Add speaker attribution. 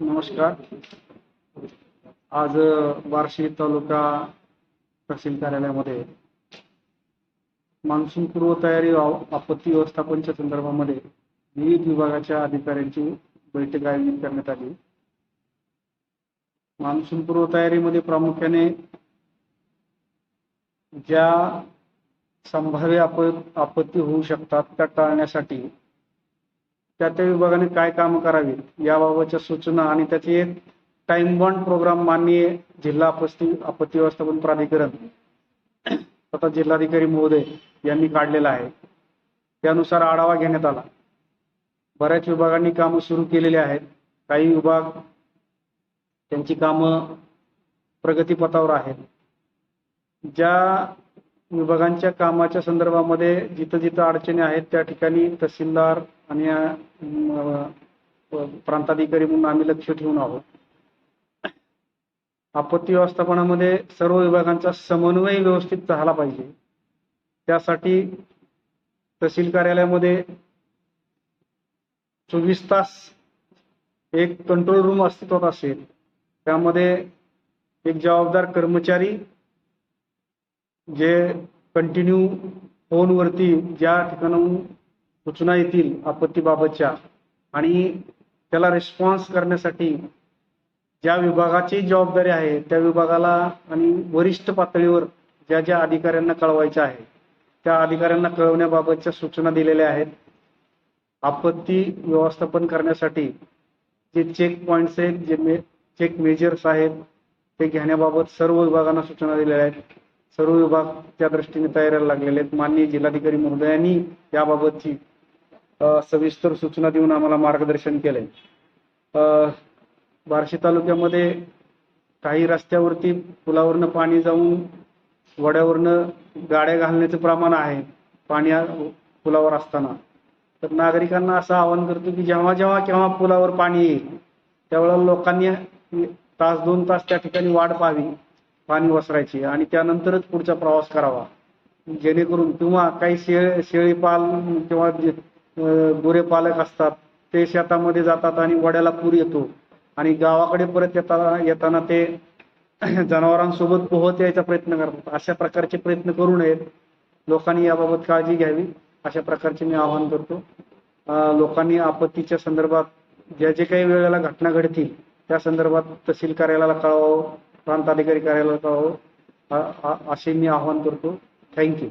Speaker 1: नमस्कार. आज बार्शी तालुका तहसील कार्यालयामध्ये मान्सून पूर्व तयारी आपत्ती व्यवस्थापनच्या संदर्भामध्ये विविध विभागाच्या अधिकाऱ्यांची बैठक आयोजित करण्यात आली. मान्सून पूर्व तयारीमध्ये प्रामुख्याने ज्या संभाव्य आप आपत्ती होऊ शकतात त्या टाळण्यासाठी त्या त्या विभागाने काय कामं करावीत याबाबतच्या सूचना आणि त्याचे एक टाइम बॉन्ड प्रोग्राम माननीय जिल्हा आपत्ती आपत्ती व्यवस्थापन प्राधिकरण तथा जिल्हाधिकारी महोदय यांनी काढलेला आहे. त्यानुसार आढावा घेण्यात आला. बऱ्याच विभागांनी कामं सुरू केलेली आहेत. काही विभाग त्यांची कामं प्रगतीपथावर आहेत. ज्या विभागांच्या कामाच्या संदर्भामध्ये जिथं जिथं अडचणी आहेत त्या ठिकाणी तहसीलदार आणि प्रांताधिकारी म्हणून आम्ही लक्ष ठेवून आहोत. आपत्ती व्यवस्थापनामध्ये सर्व विभागांचा समन्वय व्यवस्थित झाला पाहिजे. त्यासाठी तहसील कार्यालयामध्ये चोवीस तास एक कंट्रोल रूम अस्तित्वात असेल. त्यामध्ये एक जबाबदार कर्मचारी जे कंटिन्यू फोनवरती ज्या ठिकाणाहून सूचना येतील आपत्तीबाबतच्या आणि त्याला रिस्पॉन्स करण्यासाठी ज्या विभागाची जबाबदारी आहे त्या विभागाला आणि वरिष्ठ पातळीवर ज्या ज्या अधिकाऱ्यांना कळवायच्या आहे त्या अधिकाऱ्यांना कळवण्याबाबतच्या सूचना दिलेल्या आहेत. आपत्ती व्यवस्थापन करण्यासाठी जे चेक पॉईंट्स आहेत जे मे चेक मेजर्स आहेत ते घेण्याबाबत सर्व विभागांना सूचना दिलेल्या आहेत. सर्व विभाग त्या दृष्टीने तयारीला लागलेले आहेत. माननीय जिल्हाधिकारी महोदयांनी याबाबतची सविस्तर सूचना देऊन आम्हाला मार्गदर्शन केलंय. आहे बार्शी तालुक्यामध्ये काही रस्त्यावरती पुलावरनं पाणी जाऊन वड्यावरनं गाड्या घालण्याचं प्रमाण आहे पाणी पुलावर असताना. तर नागरिकांना असं आवाहन करतो की जेव्हा जेव्हा केव्हा पुलावर पाणी येईल त्यावेळेला लोकांनी तास दोन तास त्या ठिकाणी वाट पाहावी पाणी वसरायची आणि त्यानंतरच पुढचा प्रवास करावा. जेणेकरून किंवा काही शेळ शेळीपाल किंवा जे गुरे पालक असतात. ते शेतामध्ये जातात आणि वड्याला पूर येतो. आणि गावाकडे परत येताना येताना ते जनावरांसोबत पोहत यायचा प्रयत्न करतात. अशा प्रकारचे प्रयत्न करू नयेत. लोकांनी याबाबत काळजी घ्यावी. अशा प्रकारचे मी आवाहन करतो. लोकांनी आपत्तीच्या संदर्भात ज्या जे काही वेळेला घटना घडतील त्या संदर्भात तहसील कार्यालयाला कळवावं प्रांताधिकारी कार्यालयाला कळवावं. असे मी आवाहन करतो. थँक्यू